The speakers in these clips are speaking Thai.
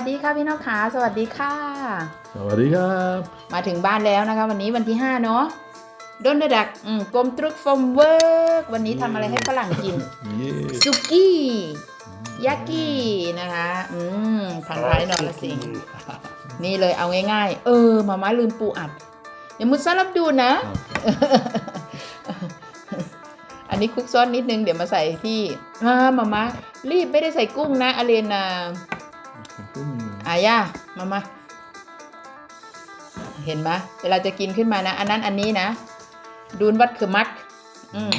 วัสดีค่ะพี่น้องขาสวัสดีค่ะ สวัสดีครับ มาถึงบ้านแล้วนะคะ วันนี้วันที่5เนาะดนดักอืมกลมตรุกฟอมเวิร์กวันนี้ทำอะไรให้ฝรั่งกินเย้ซุกี้ยากินะคะอืมพันท้ายนอนละสิงนี่เลยเอาง่ายๆ เออมาม่าลืมปูอัดเดี๋ยวมุดซารับดูนะ อันนี้คลุกซ้อนนิดนึงเดี๋ยวมาใส่ที่อ่ามาม่ารีบไม่ได้ใส่กุ้งนะอาเรนา อายามามาเห็นไหมเวลาจะกินขึ้นมานะ อันนั้นอันนี้นะดูนวัดคือมักอืม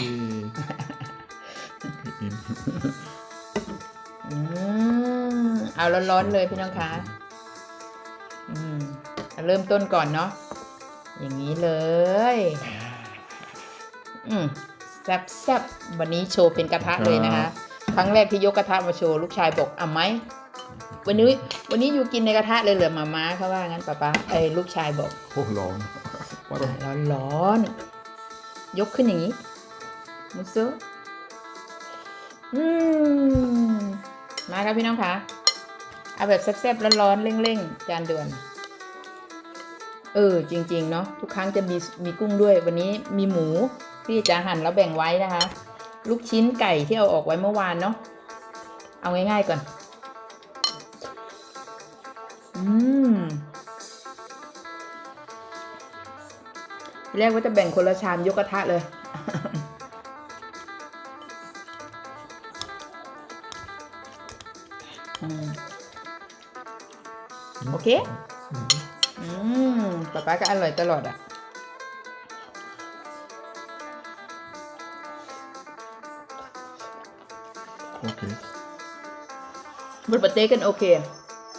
อืมเอาร้อนๆเลยพี่น้องคะอืมเอาเริ่มต้นก่อนเนาะอย่างนี้เลย อืมแซ่บแซ่บๆวันนี้โชว์เป็นกระทะเลยนะคะ ครั้งแรกที่ยกกระทะมาโชว์ลูกชายบอกอะไหม วันนี้วันนี้อยู่กินในกระทะเลยเหรอมาม่าเขาว่างั้นป้าป้าไอ้ยลูกชายบอกโอ้ร้อนว่าร้อนร้อนๆยกขึ้นอย่างนี้มุซุอืมมาครับพี่น้องคะเอาแบบแซ่บๆร้อนๆเร่งๆ จานด่วน เออ จริง ๆ เนาะทุกครั้งจะมีมีกุ้งด้วย วันนี้มีหมูที่จะหั่นแล้วแบ่งไว้นะคะ ลูกชิ้นไก่ที่เอาออกไว้เมื่อวานเนาะเอาง่ายๆก่อน อืมทีแรกว่าจะแบ่งคนละชามยกกระทะเลยอืมโอเค อืมป๊าป๊าก็อร่อยตลอดอะ โอเคบุตรปาเต้กันโอเค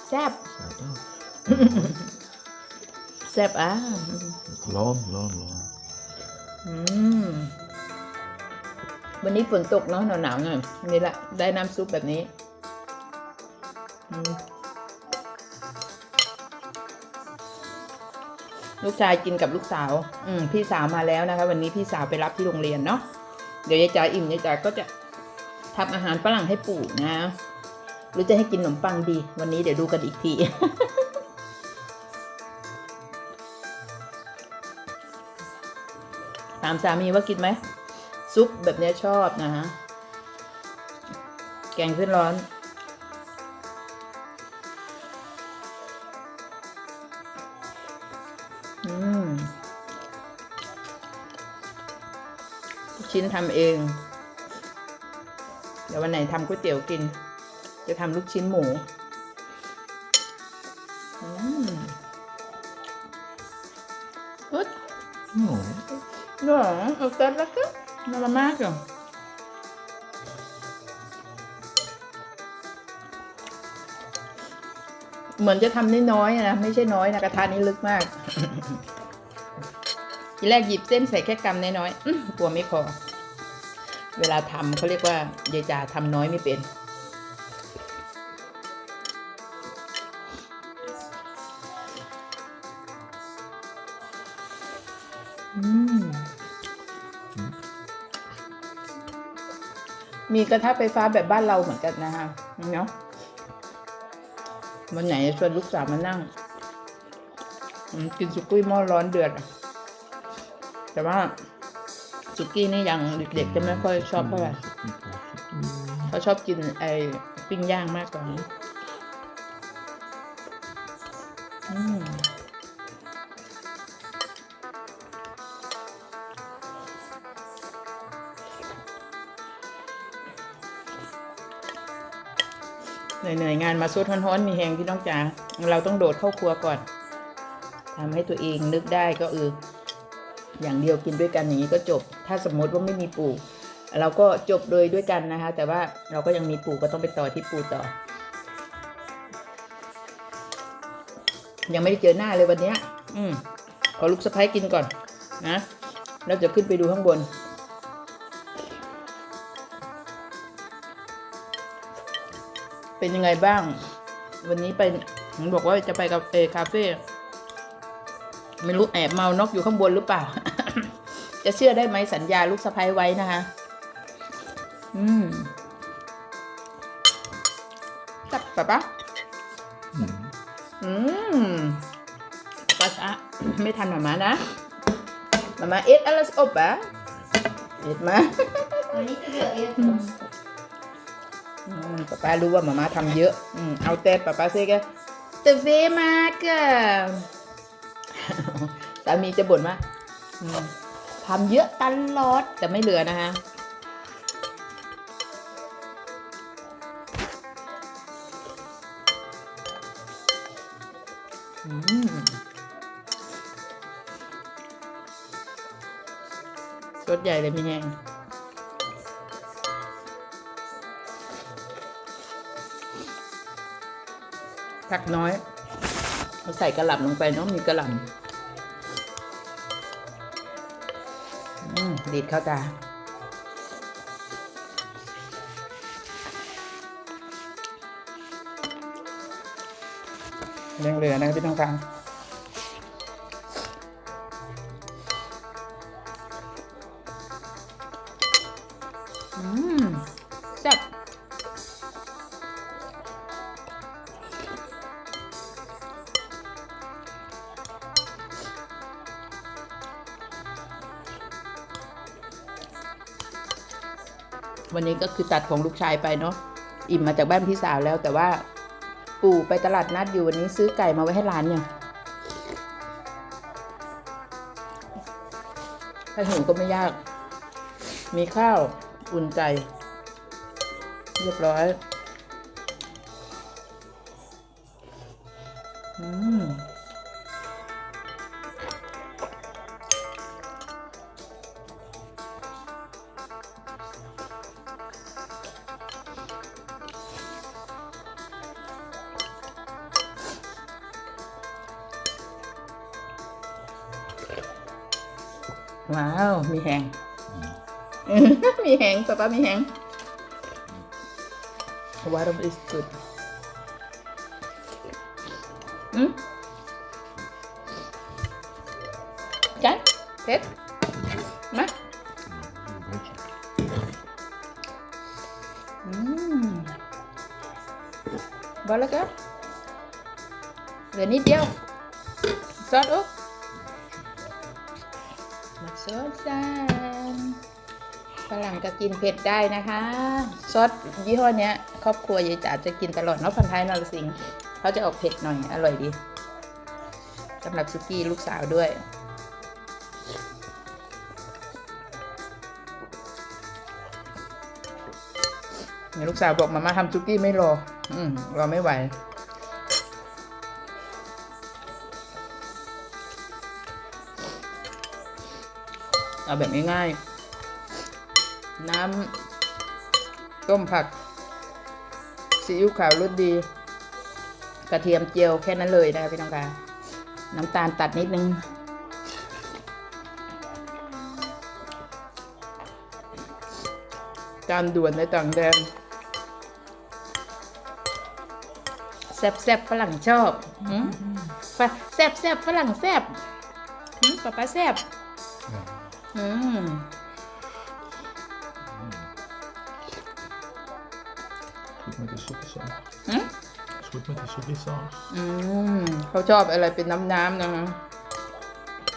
แซบ แซบอะร้อนร้อนร้อนอืมวันนี้ฝนตกเนาะหนาวๆหน่อยนี่แหละได้น้ำซุปแบบนี้อืมลูกชายกินกับลูกสาว อืมพี่สาวมาแล้วนะคะ วันนี้พี่สาวไปรับที่โรงเรียนเนาะ เดี๋ยวยายจ๋าอิ่มยายจ๋าก็จะทำอาหารฝรั่งให้ปู่นะ หรือจะให้กินขนมปังดี วันนี้เดี๋ยวดูกันอีกทีามสามีว่ากินไหมซุปแบบนี้ชอบนะฮะ แกงขึ้นร้อน อืมลูกชิ้นทำเอง เดี๋ยววันไหนทำก๋วยเตี๋ยวกิน จะทำลูกชิ้นหมู Ja, is dat lekker? Naar we maken. เหมือนจะทำน้อยๆอะนะ ไม่ใช่น้อยนะ กระทะนี้ลึกมาก ทีแรกหยิบเส้นใส่แค่กำน้อยๆอื้อกลัวไม่พอ เวลาทำเขาเรียกว่ายายจ่าทำน้อยไม่เป็น มีกระทะไฟฟ้าแบบบ้านเราเหมือนกันนะคะเนาะวันไหนชวนลูกสาวมานั่งกินสุกี้หม้อร้อนเดือด แต่ว่าสุกี้นี่ยังเด็กๆจะไม่ค่อยชอบเท่าไหร่เขาชอบกินไอ้ปิ้งย่างมากกว่านี้อืม เหนื่อยๆงานมาซุดฮ้อนๆมีแหงพี่น้องจ๋าเราต้องโดดเข้าครัวก่อนทำให้ตัวเองนึกได้ก็เอออย่างเดียวกินด้วยกันอย่างนี้ก็จบ ถ้าสมมติว่าไม่มีปู่เราก็จบโดยด้วยกันนะคะ แต่ว่าเราก็ยังมีปู่ก็ต้องไปต่อที่ปู่ต่อ ยังไม่ได้เจอหน้าเลยวันเนี้ยอืมขอลูกสะพ้ยกินก่อนนะแล้วจะขึ้นไปดูข้างบน เป็นยังไงบ้าง วันนี้ไปเห็นบอกว่าจะไปกับเอคาเฟ่ไม่รู้แอบเมานกอยู่ข้างบนหรือเปล่า จะเชื่อได้ไหมสัญญาลูกสะพ้ยไว้นะคะ อืมจับปะปะอืมอืมปลาชะไม่ทันหมามานะหมามาเอ็ดอะไรสอบะเอ็ดมาวันนี้จะเหลือเยอะอืม ป้าป้ารู้ว่าหมามาทำเยอะอืมเอาแต่ป้าป้าเซ่ก็แต่เวมากอะสามีจะบ่นว่าอืมทำเยอะตลอดแต่ไม่เหลือนะคะอืมรสใหญ่เลยมีแห้ง ผักน้อยเราใส่กระหล่ำลงไปเนาะมีกระหล่ำดีดเข้าตายังเหลือนะพี่น้องฟังอืม นี้ก็คือตัดของลูกชายไปเนาะอิ่มมาจากบ้านพี่สาวแล้ว แต่ว่าปู่ไปตลาดนัดอยู่วันนี้ซื้อไก่มาไว้ให้ร้านเนี่ยถ้าหิวก็ไม่ยาก มีข้าวอุ่นไก่เรียบร้อย ว้าว มีแหงมีแหงป้าป้ามีแหง Water is good อืมจันเผ็ดมาอืมบอลแล้วก็เหลือนิดเดียวซอสอุ๊บ มักซอสจานฝรั่งก็กินเผ็ดได้นะคะ ซอสยี่ห้อนี้ครอบครัวยายจ๋าจะกินตลอดเนาะพันท้ายนรสิงห์เขาจะออกเผ็ดหน่อย อร่อยดีสำหรับซุกี้ลูกสาวด้วยเนี่ยลูกสาวบอกมามาทำซุกี้ไม่รอ อืมรอไม่ไหว เอาแบบง่ายๆ น้ำต้มผักซีอิ๊วขาวรสดี กระเทียมเจียวแค่นั้นเลยนะคะพี่น้องคะน้ำตาลตัดนิดนึงจานด่วนในต่างแดนแซบแซบๆฝรั่งชอบแซบแซบๆฝรั่งแซบป๊าป๊าแซบ อืม Goed met de soepjesaus. หืม Is goed met die soepjesaus. อืมเขาชอบอะไรเป็นน้ำๆนะคะ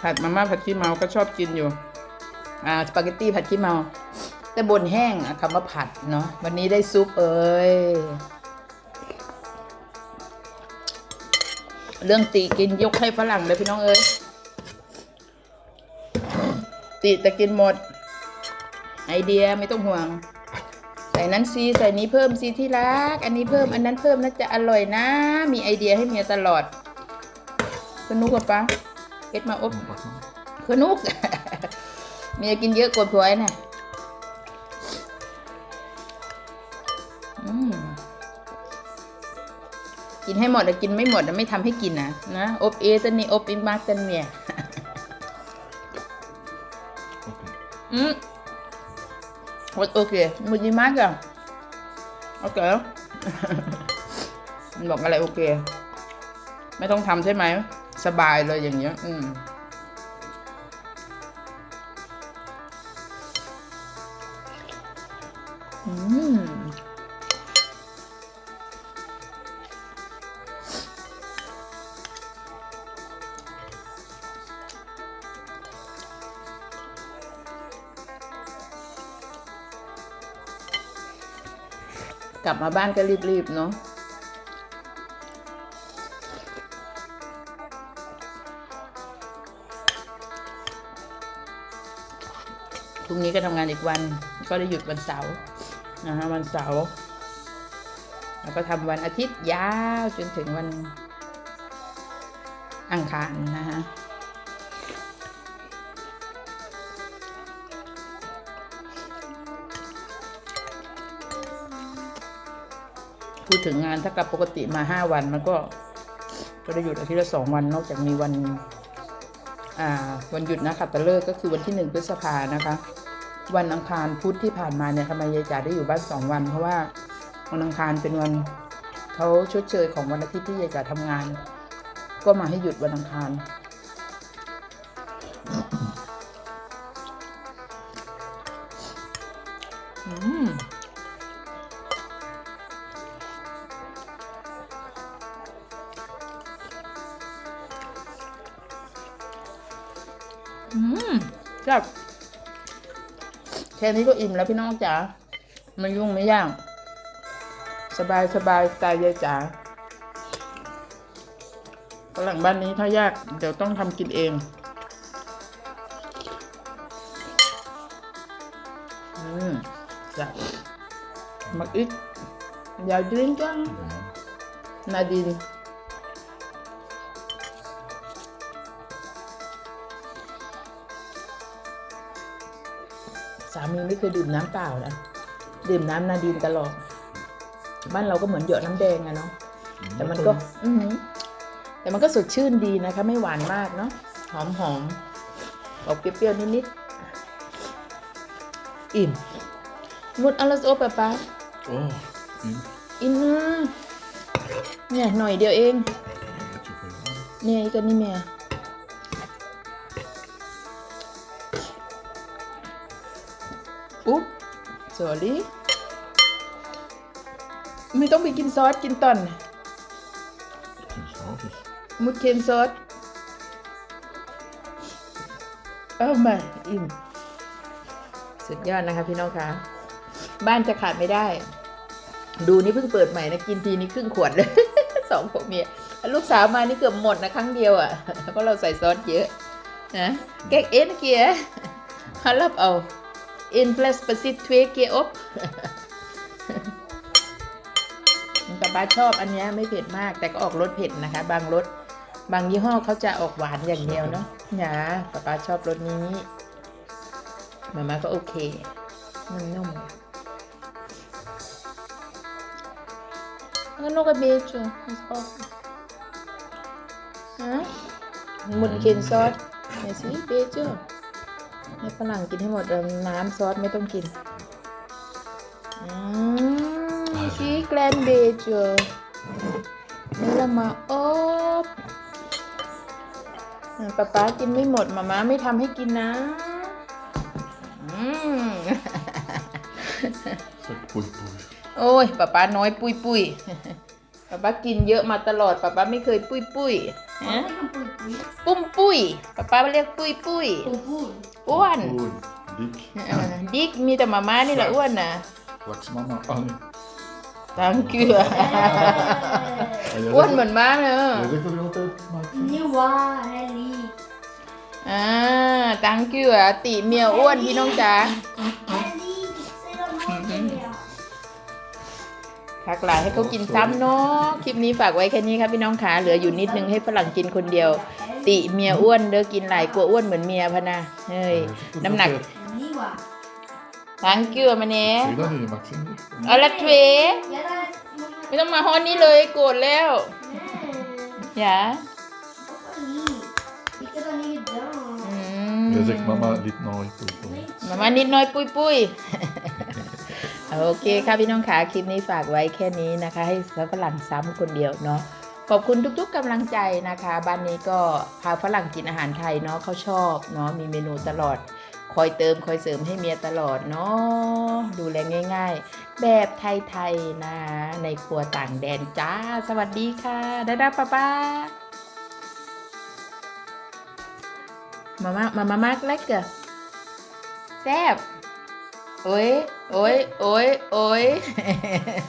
ผัดมาม่าผัดขี้เมาก็ชอบกินอยู่ อ่าสปาเกตตี้ผัดขี้เมาแต่บนแห้งอะคำว่าผัดเนาะวันนี้ได้ซุปเอ้ยเรื่องตีกินยกให้ฝรั่งเลยพี่น้องเอ้ย ตีแต่กินหมด ไอเดียไม่ต้องห่วง ใส่นั้นซีใส่นี้เพิ่มซีที่รัก อันนี้เพิ่มอันนั้นเพิ่มน่าจะอร่อยนะ มีไอเดียให้เมียตลอดคุณนุกกับปะเอ็ดมาอบคุณนุกเมียกินเยอะกว่าผัวไอ้น่ะอืมกินให้หมดแต่กินไม่หมดแต่ไม่ทำให้กินนะนะอบเอตันนี่อบอิมากตันเมีย Oké. อืมโอเคมุดีมากอะโอเคมันบอกอะไรโอเค ไม่ต้องทำใช่ไหม สบายเลยอย่างเงี้ย อืมอืม ลับมาบ้านก็รีบๆเนาะพรุ่งนี้ก็ทำงานอีกวัน ก็ได้หยุดวันเสาร์นะฮะวันเสาร์แล้วก็ทำวันอาทิตย์ยาวจนถึงวันอังคารนะฮะ พูดถึงงานถ้ากับปกติมาห้าวันมันก็ก็ได้หยุดอาทิตย์ละสองวัน นอกจากมีวันอ่าวันหยุดนะขัตฤกษ์ก็คือวันที่หนึ่งพฤษภานะคะ วันอังคารพุธที่ผ่านมาเนี่ยทำไมยายจ๋าได้อยู่บ้านสองวัน เพราะว่าวันอังคารเป็นวันเขาชดเชยของวันอาทิตย์ที่ยายจ๋าทำงาน ก็มาให้หยุดวันอังคาร จับแค่นี้ก็อิ่มแล้วพี่น้องจ๋าไม่ยุ่งไม่ยากสบายสบายสไตล์ยายจ๋าฝรั่งบ้านนี้ถ้ายาก เดี๋ยวต้องทำกินเองอืมจ้ะมักอีกอยากดื่มจัง Ja. นาดิน สามีไม่เคยดื่มน้ำเปล่านะดื่มน้ำนาดินตลอดบ้านเราก็เหมือนหยดน้ำแดงอะเนาะแต่มันก็ อือหือแต่มันก็สดชื่นดีนะคะ ไม่หวานมากเนาะหอมหอมๆออกเปรี้ยวๆนิดๆอิ่มมุดอลาสโอปะปะ Oh, in. อินนะเนี่ยหน่อยเดียวเอง Beetje voor jou. เนี่ยอีกันนี่แม่ อุ๊บสอรี่ไม่ต้องไปกินซอสกินตอน Geen saus is. มุดเคนซอสเอามาอิ่มสุดยอดนะคะพี่น้องคะบ้านจะขาดไม่ได้ ดูนี่เพิ่งเปิดใหม่นะ กินทีนี้ครึ่งขวดเลยสองผัวเมียลูกสาวมานี่เกือบหมดนะครั้งเดียวอะ่ะเพราะเราใส่ซอสเยอะนะแกกเอ็นเกียฮัลบเอา อินเพลสปซิตเทเกียอบป้าป้าชอบอันเนี้ยไม่เผ็ดมาก แต่ก็ออกรสเผ็ดนะคะ บางรสบางยี่ห้อเขาจะออกหวานอย่างเดียวเนาะนะป้าป้าชอบรสนี้มาม่าก็โอเคนุ่มๆ Ano ka, Becho? Mas okay. Ha? หมุนเคนซอสเนี่ยสิเบโจ ให้ฝรั่งกินให้หมดเลยน้ำซอสไม่ต้องกินอืมชีแกลนเบโจนี่ละมาอบอะป๊าป๊ากินไม่หมดมาม่าไม่ทำให้กินนะอืม Zeg, poei, poei. โอ้ยป๊าป๊าน้อยปุยปุย ป๊าป๊ากินเยอะมาตลอดป๊าป๊าไม่เคยปุยปุยฮะปุ้มปุยป๊าป๊าเรียกปุยปุยอ้วน Poei. Dik. เออดิกมีแต่มาม่านี่แหละอ้วนนะ Laks mama. Ah, nee. ตังเกลือ Ah, jij อ้วน zegt เหมือนม้าเลย Jij zegt toch altijd, maar ik vind- Nieuwa, Helly. อ่าตังเกลือติเมียอ้วนพี่น้องจ๋า Helly, ทักหลายให้เขากินซ้ำเนาะคลิปนี้ฝากไว้แค่นี้ครับพี่น้องขาเหลืออยู่นิดนึงให้ฝรั่งกินคนเดียว ติเมียอ้วนเด้อกินหลายกลัวอ้วนเหมือนเมียพะนะเฮ้ย Jij zegt toch น้ำหนัก altijd- Nieuwa. ตังเกลือมาเนี้ย Zeg dat niet, Maxime. เอาละเทร Ja, dat is ไม่ต้องมาฮอนนี้เลยโกรธแล้ว Nee, อย่า papa niet. Ik heb dat niet gedaan. อืม Jij zegt mama, dit nooit. poei, poei. มามานิดน้อยปุยปุย โอเคค่ะพี่น้องขาคลิปนี้ฝากไว้แค่นี้นะคะ ให้ฝรั่งซ้ำคนเดียวเนาะขอบคุณทุกๆกำลังใจนะคะ บ้านนี้ก็พาฝรั่งกินอาหารไทยเนาะเขาชอบเนาะมีเมนูตลอด คอยเติมคอยเสริมให้เมียตลอดเนาะดูแลง่าย ๆ แบบไทยๆนะ ในครัวต่างแดนจ้า สวัสดีค่ะดาดาป้าป้ามามามามามาเล็กเกอแซ่บ Oi, oi, oi, oi.